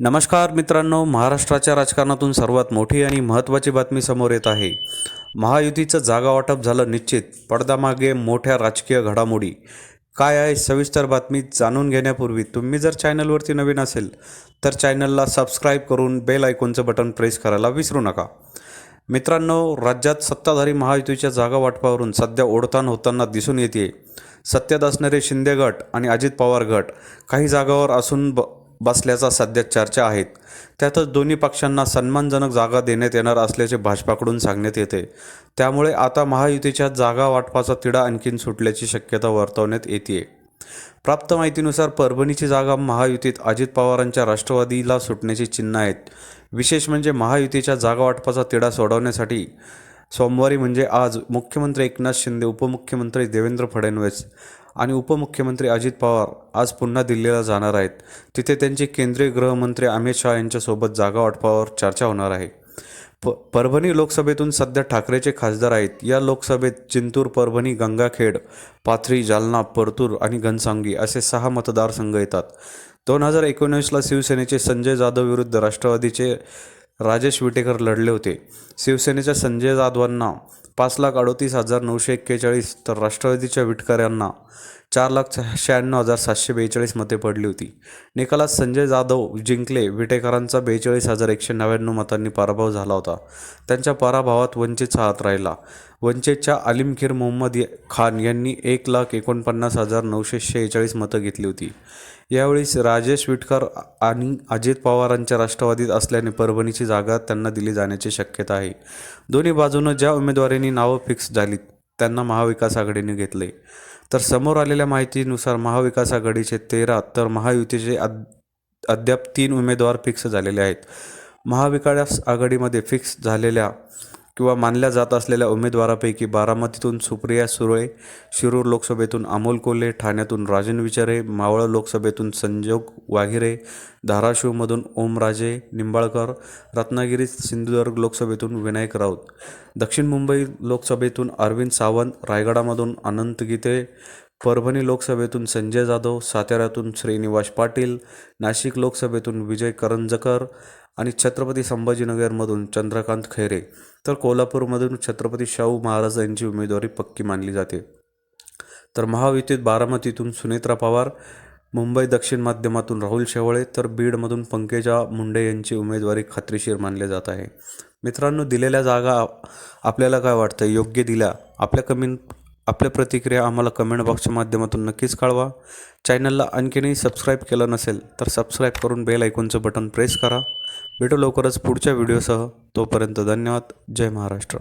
नमस्कार मित्रांनो महाराष्ट्राच्या राजकारणातून सर्वात मोठी आणि महत्त्वाची बातमी समोर येत आहे. महायुतीचं जागा वाटप झालं निश्चित पडद्यामागे मोठ्या राजकीय घडामोडी. काय आहे सविस्तर बातमी जाणून घेण्यापूर्वी तुम्ही जर चॅनलवरती नवीन असेल तर चॅनलला सबस्क्राईब करून बेल आयकॉनचं बटन प्रेस करायला विसरू नका. मित्रांनो राज्यात सत्ताधारी महायुतीच्या जागा वाटपावरून सध्या ओढताण होताना दिसून येते सत्तेत असणारे शिंदे गट आणि अजित पवार गट काही जागावर असून ब बसल्याचा सध्या चर्चा आहेत त्यातच दोन्ही पक्षांना सन्मानजनक जागा देण्यात येणार असल्याचे भाजपाकडून सांगण्यात येते. त्यामुळे आता महायुतीच्या जागा वाटपाचा तिढा आणखीन सुटल्याची शक्यता वर्तवण्यात येते प्राप्त माहितीनुसार परभणीची जागा महायुतीत अजित पवारांच्या राष्ट्रवादीला सुटण्याची चिन्ह आहेत. विशेष म्हणजे महायुतीच्या जागा वाटपाचा तिढा सोडवण्यासाठी सोमवारी म्हणजे आज मुख्यमंत्री एकनाथ शिंदे उपमुख्यमंत्री देवेंद्र फडणवीस आणि उपमुख्यमंत्री अजित पवार आज पुन्हा दिल्लीला जाणार आहेत. तिथे त्यांचे केंद्रीय गृहमंत्री अमित शहा यांच्यासोबत जागा वाटपावर चर्चा होणार आहे. प परभणी लोकसभेतून सध्या ठाकरेचे खासदार आहेत. या लोकसभेत चिंतूर परभणी गंगाखेड पाथरी जालना परतूर आणि घनसांगी असे सहा मतदारसंघ येतात. दोन हजार एकोणीसला शिवसेनेचे संजय जाधव विरुद्ध राष्ट्रवादीचे राजेश विटेकर लढले होते. शिवसेनेच्या संजय जाधवांना पाच लाख अडोतीस हजार नऊशे एक्केचाळीस तर राष्ट्रवादीच्या विटकऱ्यांना चार लाख शहाण्णव हजार सातशे बेचाळीस मते पडली होती. निकालात संजय जाधव जिंकले विटेकरांचा बेचाळीस हजार एकशे नव्याण्णव मतांनी पराभव झाला होता. त्यांच्या पराभवात वंचित हात राहिला. वंचेच्या आलिमखीर मोहम्मद खान यांनी एक लाख एकोणपन्नास हजार नऊशे शेहेचाळीस मतं घेतली होती. यावेळी राजेश विटकर आणि अजित पवारांच्या राष्ट्रवादीत असल्याने परभणीची जागा त्यांना दिली जाण्याची शक्यता आहे. दोन्ही बाजूनं ज्या उमेदवारांनी नावं फिक्स झालीत त्यांना महाविकास आघाडीने घेतले. तर समोर आलेल्या माहितीनुसार महाविकास आघाडीचे तेरा तर महायुतीचे अद अद्याप तीन उमेदवार फिक्स झालेले आहेत. महाविकास आघाडीमध्ये फिक्स झालेल्या किंवा मानल्या जात असलेल्या उमेदवारापैकी बारामतीतून सुप्रिया सुळे शिरूर लोकसभेतून अमोल कोल्हे ठाण्यातून राजन विचारे मावळ लोकसभेतून संजोग वाघिरे धाराशिवमधून ओमराजे निंबाळकर रत्नागिरी सिंधुदुर्ग लोकसभेतून विनायक राऊत दक्षिण मुंबई लोकसभेतून अरविंद सावंत रायगडामधून अनंत गीते परभणी लोकसभेतून संजय जाधव साताऱ्यातून श्रीनिवास पाटील नाशिक लोकसभेतून विजय करंजकर आणि छत्रपती संभाजीनगरमधून चंद्रकांत खैरे. तर कोल्हापूरमधून छत्रपती शाहू महाराज यांची उमेदवारी पक्की मानली जाते. तर महायुतीत बारामतीतून सुनेत्रा पवार मुंबई दक्षिण माध्यमातून राहुल शेवाळे तर बीडमधून पंकजा मुंडे यांची उमेदवारी खात्रीशीर मानली जात आहे. मित्रांनो दिलेल्या जागा आपल्याला काय वाटतं? योग्य दिल्या. आपल्या कमी आपल्या प्रतिक्रिया आम्हाला कमेंट बॉक्सच्या माध्यमातून नक्कीच कळवा. चॅनलला आणखीनही सबस्क्राईब केलं नसेल तर सबस्क्राईब करून बेल ऐकूनचं बटन प्रेस करा. भेटू लवकरच पुढच्या व्हिडिओसह तोपर्यंत धन्यवाद. जय महाराष्ट्र.